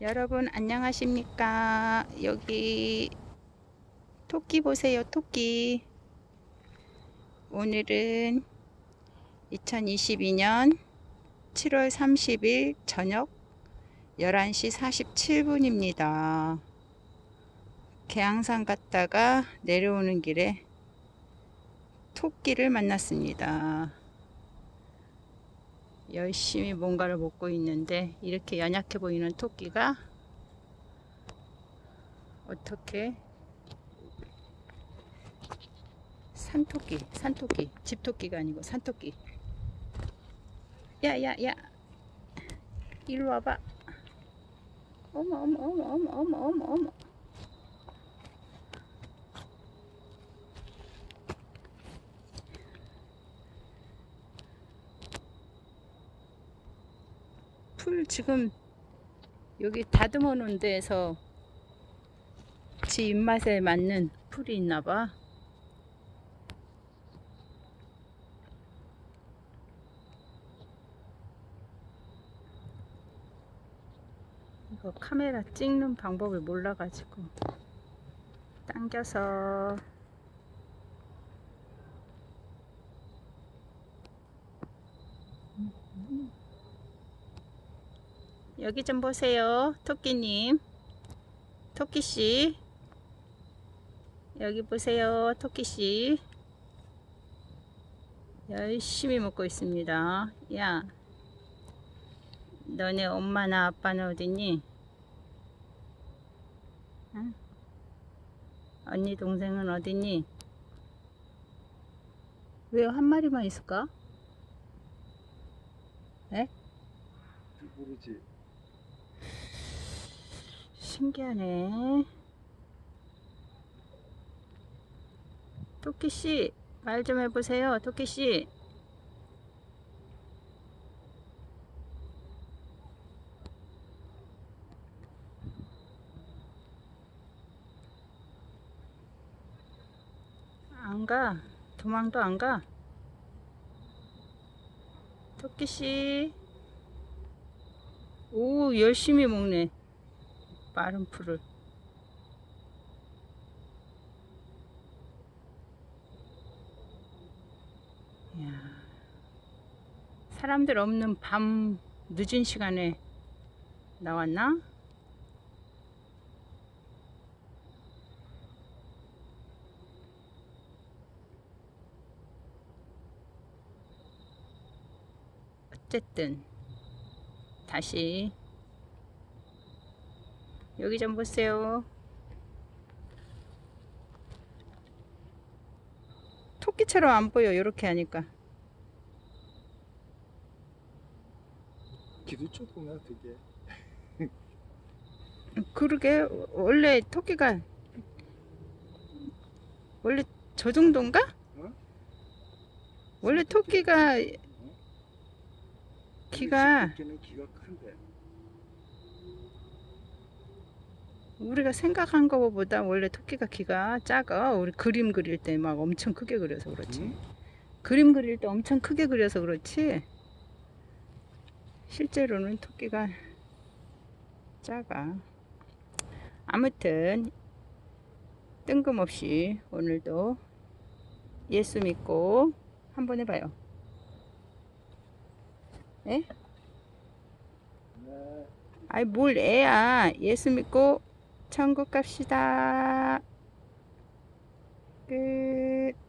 여러분 안녕하십니까? 여기 토끼 보세요, 토끼. 오늘은 2022년 7월 30일 저녁 11시 47분입니다. 계양산 갔다가 내려오는 길에 토끼를 만났습니다. 열심히 뭔가를 먹고 있는데 이렇게 연약해 보이는 토끼가 어떻게? 산토끼 산토끼. 집토끼가 아니고 산토끼. 야야야. 이리 와봐. 어머 어머 어머 어머 어머 어머 어머 풀 지금 여기 다듬어 놓은 데에서 지 입맛에 맞는 풀이 있나 봐. 이거 카메라 찍는 방법을 몰라가지고 당겨서 여기 좀 보세요. 토끼님. 토끼씨. 여기 보세요. 토끼씨. 열심히 먹고 있습니다. 야. 너네 엄마나 아빠는 어딨니? 응? 언니 동생은 어딨니? 왜 한 마리만 있을까? 에? 모르지. 신기하네. 토끼씨, 말 좀 해보세요. 토끼씨. 안 가. 도망도 안 가. 토끼씨. 오, 열심히 먹네. 빠른 풀을. 이야, 사람들 없는 밤 늦은 시간에 나왔나? 어쨌든 다시 여기 좀 보세요. 토끼처럼 안 보여. 이렇게 하니까. 기도 조그만 되게. 그러게 원래 토끼가 원래 저 정도인가? 어? 원래 토끼가 키가 토끼는 키가 큰데. 우리가 생각한 것보다 원래 토끼가 키가 작아. 우리 그림 그릴 때 막 엄청 크게 그려서 그렇지. 응? 그림 그릴 때 엄청 크게 그려서 그렇지. 실제로는 토끼가 작아. 아무튼 뜬금없이 오늘도 예수 믿고 한번 해봐요. 에? 네. 아이 뭘 애야. 예수 믿고 천국 갑시다. 끝.